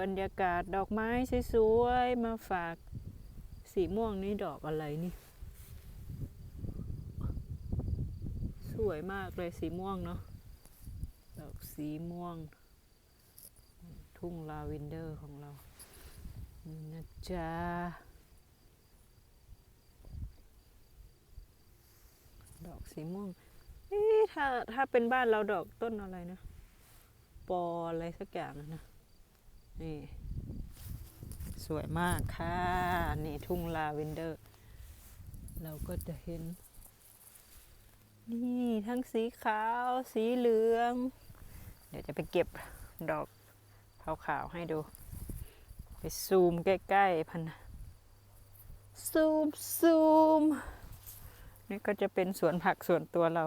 บรรยากาศดอกไม้สวยๆมาฝากสีม่วงนี่ดอกอะไรนี่ สวยมากเลยสีม่วงเนาะดอกสีม่วง ทุ่งลาเวนเดอร์ของเรานี่นะจ๊ะดอกสีม่วงเอ๊ะถ้าถ้าเป็นบ้านเราดอกต้นอะไรนะ ปออะไรสักอย่างนะ นี่ สวยมากค่ะ นี่ทุ่งลาเวนเดอร์ เราก็จะเห็น นี่ทั้งสีขาวสีเหลือง เดี๋ยวจะไปเก็บดอกขาวๆให้ดู ไปซูมใกล้ๆพันซูมซูมนี่ก็จะเป็นสวนผักสวนตัวเรา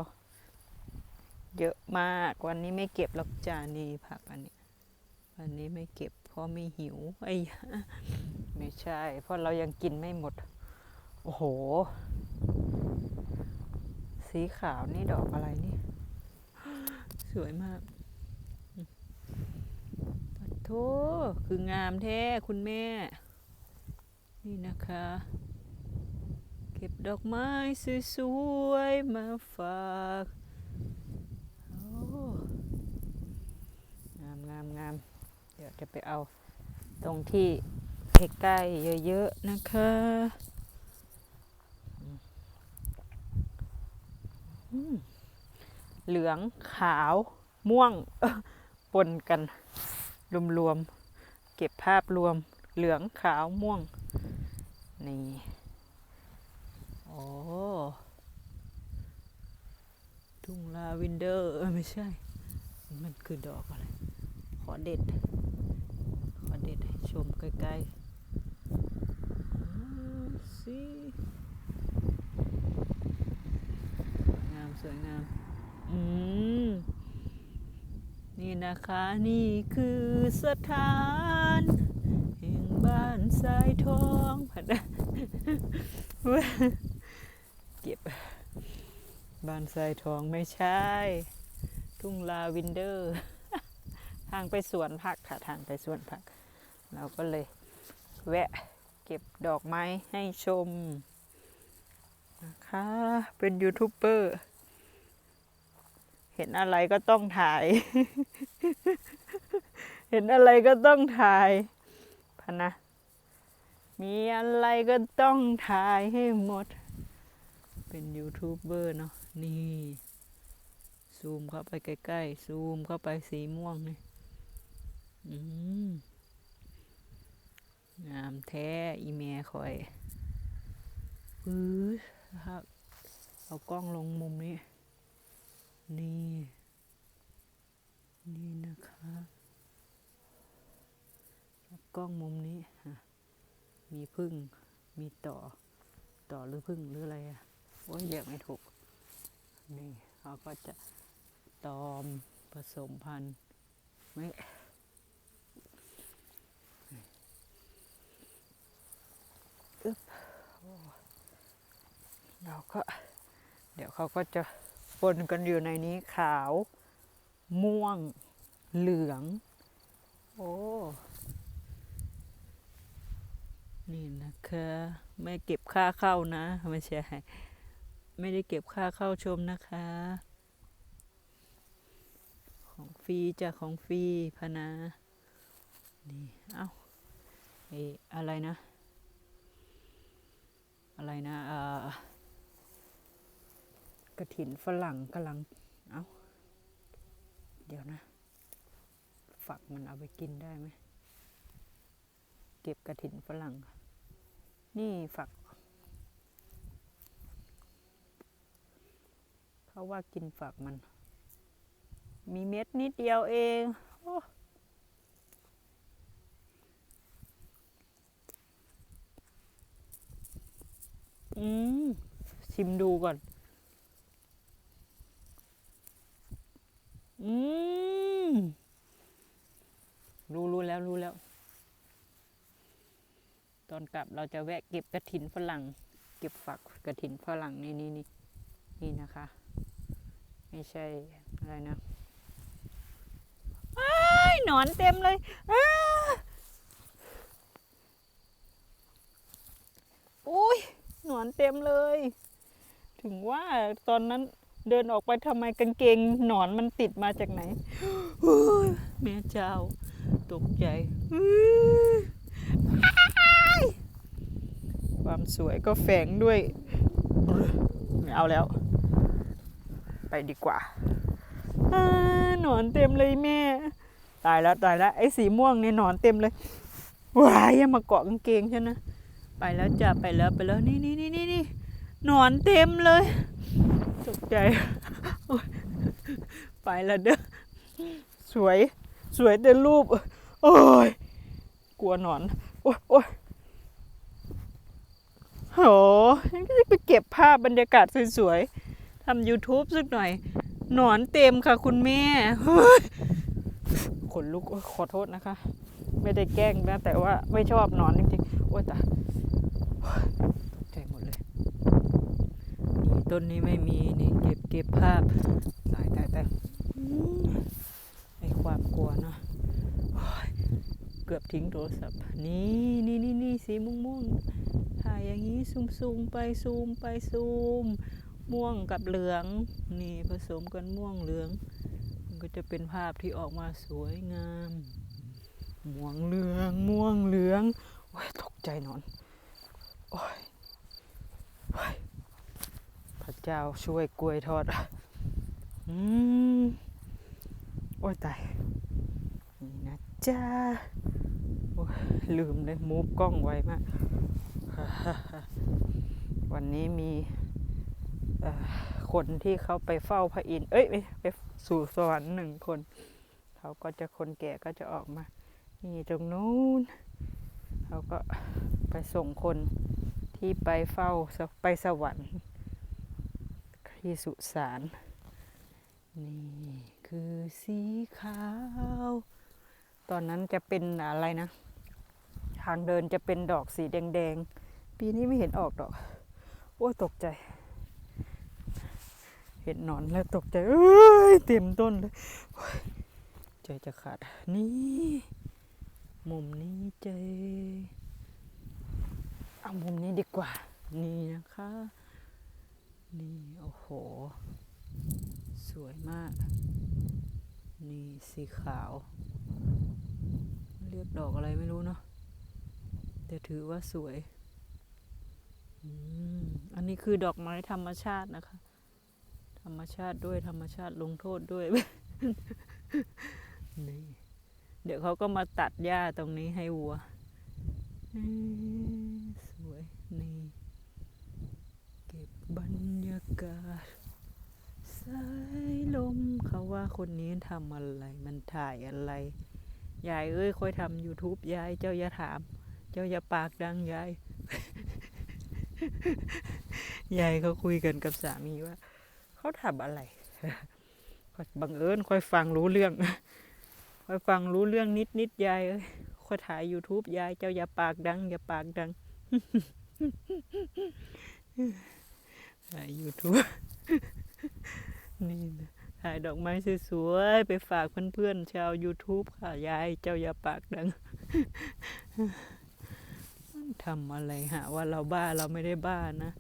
เยอะมากวันนี้ไม่เก็บหรอกจานี่ผักอันนี้ วันนี้ไม่เก็บ เพราะไม่หิวไอ้ยะไม่ใช่ เพราะเรายังกินไม่หมด โอ้โห สีขาวนี่ดอกอะไรนี่ สวยมากปัดโทคืองามแท้คุณแม่ นี่นะคะ เก็บดอกไม้สวยๆ มาฝากโอ้งามงามงาม เดี๋ยวจะไปเอาตรงที่ใกล้ๆเยอะๆนะคะเหลืองขาวม่วงปนกัน รวมๆ เก็บภาพรวม เหลืองขาวม่วง นี่ โอ้ทุ่งลาเวนเดอร์ไม่ใช่ มันคือดอกอะไร ขอเด็ดขอเด็ด มใกล้ๆอ่าสิงามสวยงาม อืม นี่นะคะนี่คือสถานแห่งบ้านสายทองผัดเก็บ บ้านทรายทองไม่ใช่ ทุ่งลาวินเดอร์ ทางไปสวนผักค่ะ ทางไปสวนผัก เราก็เลยแวะเก็บดอกไม้ให้ชมนะคะ เป็นยูทูบเบอร์ เห็นอะไรก็ต้องถ่าย เห็นอะไรก็ต้องถ่ายพนะ มีอะไรก็ต้องถ่ายให้หมด เป็นยูทูบเบอร์เนาะ นี่ ซูมเข้าไปใกล้ๆ ซูมเข้าไปสีม่วงนี่อืม งามแท้อีเมคอยปื้อครับ เอากล้องลงมุมนี้ นี่ นี่นะคะเอากล้องมุมนี้ มีพึ่ง มีต่อ ต่อหรือพึ่งหรืออะไรอะโอ้ยเรียกไม่ถูก นี่เขาก็จะตอมผสมพันธุ์ไม่อึ๊บโอ้ เราก็เดี๋ยวเขาก็จะปนกันอยู่ในนี้ขาว ม่วง เหลือง โอ้ นี่นะคะ ไม่เก็บค่าเข้านะ ไม่ใช่ ไม่ได้เก็บค่าเข้าชมนะคะ ของฟรีจ้ะของฟรีพนา นี่ เอ้าไออะไรนะ อะไรนะ เอ่อ กระถินฝรั่งกำลัง เอ้า เดี๋ยวนะ ฝักมันเอาไปกินได้ไหม เก็บกระถินฝรั่ง นี่ฝัก เขาว่ากินฝักมัน มีเม็ดนิดเดียวเองโอ้อืม ชิมดูก่อน อืมรู้รู้แล้วรู้แล้ว ตอนกลับเราจะแวะเก็บกระถินฝรั่ง เก็บฝักกระถินฝรั่งนี่นี่นี่นี่นะคะ ไม่ใช่อะไรนะหนอนเต็มเลยอุ้ยหนอนเต็มเลย ถึงว่าตอนนั้น เดินออกไปทำไมกางเกงหนอนมันติดมาจากไหนโอ้ยแม่เจ้า ตกใจอื้อความสวยก็แฝงด้วย ไม่เอาแล้ว ไปดีกว่าอ่าหนอนเต็มเลยแม่ ตายแล้วตายแล้ว ไอ้สีม่วงเนี่ยหนอนเต็มเลย ว้ายอย่ามาเกาะกางเกงฉันนะ ไปแล้วจ้ะไปแล้วไปแล้วนี่นี่นี่นี่นี่หนอนเต็มเลย ตกใจไปล้วเด้อสวยสวยแต่รูป โอ้ย กลัวหนอน โอ้ยโอ้ยโหฉันก็จะไปเก็บภาพบรรยากาศสวยๆทำ YouTube สักหน่อย หนอนเต็มค่ะคุณแม่ขนลุกโอ๊ยขอโทษนะคะ ไม่ได้แกล้งนะ แต่ว่าไม่ชอบหนอนจริงๆ โอ้ยตายโอ๊ยตกใจหมดเลย นี่ ต้นนี้ไม่มีนี่เก็บเก็บภาพตายตายตายไอความกลัวเนาะเกือบทิ้งโทรศัพท์นี่นี่นี่นี่สีม่วงม่วงถ่ายอย่างนี้ซูมซูมไปซูมไปซูม ม่วงกับเหลือง นี่ผสมกันม่วงเหลือง มันก็จะเป็นภาพที่ออกมาสวยงาม ม่วงเหลือง ม่วงเหลืองโอ้ยตกใจนอนโอ้ยโอ้ย พระเจ้าช่วยกล้วยทอด อืม โอ้ยตาย นี่นะจ้าโอ้ยลืมเลยมูฟกล้องไวมาก วันนี้มีเอ่อคนที่เขาไปเฝ้าพระอินทร์เอ้ยไม่ไปสู่สวรรค์หนึ่งคน เขาก็จะคนแก่ก็จะออกมา นี่ตรงนู้น เขาก็ไปส่งคนที่ไปเฝ้าสไปสวรรค์ ที่สุสานนี่คือสีขาว ตอนนั้นจะเป็นอะไรนะ ทางเดินจะเป็นดอกสีแดงๆ ปีนี้ไม่เห็นออกดอก โอ้ตกใจ เห็นหนอนแล้วตกใจเอ้ยเต็มต้นเลยใจจะขาด นี่ มุมนี้ใจ เอามุมนี้ดีกว่า นี่นะคะ นี่ โอ้โห สวยมาก นี่สีขาว เรียกดอกอะไรไม่รู้เนาะแต่ถือว่าสวย อันนี้คือดอกไม้ธรรมชาตินะคะ ธรรมชาติด้วยธรรมชาติลงโทษด้วย นี่ เดี๋ยวเขาก็มาตัดหญ้าตรงนี้ให้วัว สวย นี่ เก็บบรร กาศสายลมเขาว่าคนนี้ทำอะไรมันถ่ายอะไร ยายเอ้ยค่อยทำ YouTube ยายเจ้าอย่าถาม เจ้าอย่าปากดังยาย ยายเขาคุยกันกับสามีว่า เขาทำอะไรคอยบังเอิญค่อยฟังรู้เรื่องค่อยฟังรู้เรื่องนิดนิดยายเอ้ยค่อยถ่าย YouTube ยายเจ้าอย่าปากดัง อย่าปากดัง ถ่าย YouTube นี่นะถ่ายดอกไม้สวยๆไปฝากเพื่อนๆชาว YouTube ค่ะ ยายเจ้าอย่าปากดังทำอะไรหาว่าเราบ้าเราไม่ได้บ้านะ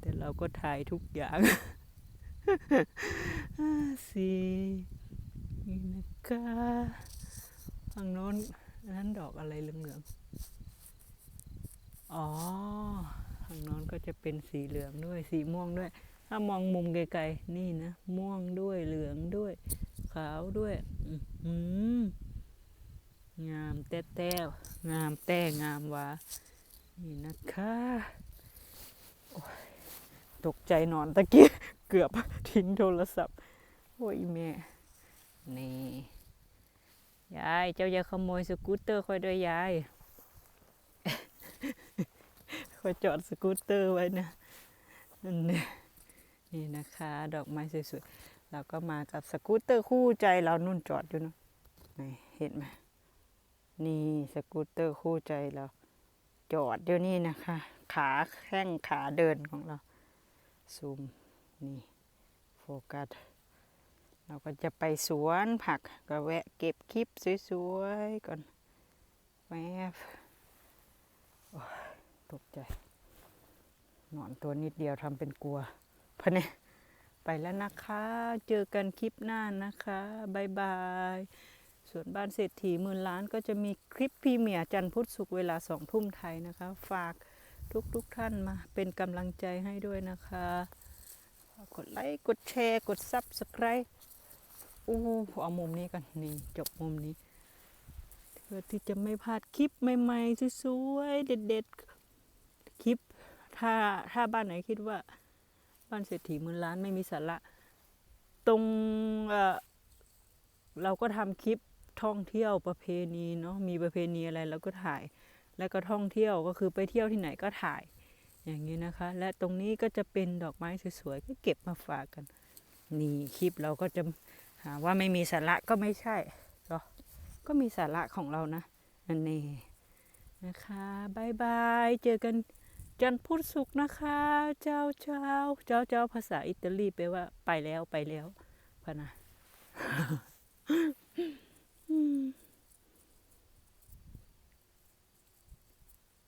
แต่เราก็ถ่ายทุกอย่างสีนี่นะคะฝั่งโน้นนนั้นดอกอะไรเหลืองๆอ๋อ ฝั่งน้นก็จะเป็นสีเหลืองด้วย สีม่วงด้วย ถ้ามองมุมไกลๆนี่นะ ม่วงด้วยเหลืองด้วย ขาวด้วยอื้อหืองามแต้แต้งามแต้งามวานี่นะคะตกใจนอนตะกี้เกือบทิ้งโทรศัพท์ โอ้ยแม่ นี่ ยาย เจ้าอย่าขโมยสกูตเตอร์ค่อยด้วยยาย ค่อยจอดสกูตเตอร์ไว้นะนั่นเนี่ยนี่นะคะ ดอกไม้สวยๆเราก็มากับสกูตเตอร์คู่ใจเรานุ่นจอดอยู่เนะนี่เห็นไหมนี่สกูตเตอร์คู่ใจเราจอดอยู่นี่นะคะ ขาแข้งขาเดินของเราซูมนี่โฟกัสเราก็จะไปสวนผักก็แวะเก็บคลิปสวยๆก่อนแวบ ตกใจนอนตัวนิดเดียวทำเป็นกลัวพะเนี่ยไปแล้วนะคะ เจอกันคลิปหน้านะคะบายบาย ส่วนบ้านเศรษฐีหมื่นล้านก็จะมีคลิปพรีเมียจันพุทธศุกร์เวลาสองทุ่มไทยนะคะ ฝากทุกๆทท่านมาเป็นกำลังใจให้ด้วยนะคะ กดไลค์ กดแชร์ กดซับสไคร b ์อู้เอามุมนี้กันนี่จบมุมนี้ เพื่อที่จะไม่พลาดคลิปใหม่ๆสวยๆเด็ด ๆ คลิป ถ้าถ้าบ้านไหนคิดว่า บ้านเศรษฐีหมื่นล้านไม่มีสาระ ตรงเเราก็ทำคลิปท่องเที่ยวประเพณีเนาะมีประเพณีอะไรเราก็ถ่าย แล้วก็ท่องเที่ยวก็คือไปเที่ยวที่ไหนก็ถ่ายอย่างนี้นะคะ และตรงนี้ก็จะเป็นดอกไม้สวยๆก็เก็บมาฝากกัน นี่คลิปเราก็จะหาว่าไม่มีสาระก็ไม่ใช่ก็ก็มีสาระของเรานะนั่นเองนะคะบายบาย เจอกัน จันพูดสุขนะคะ เจ้าเจ้าเจ้าเจ้าภาษาอิตาลีแปลว่า ไปแล้วไปแล้วพะนะ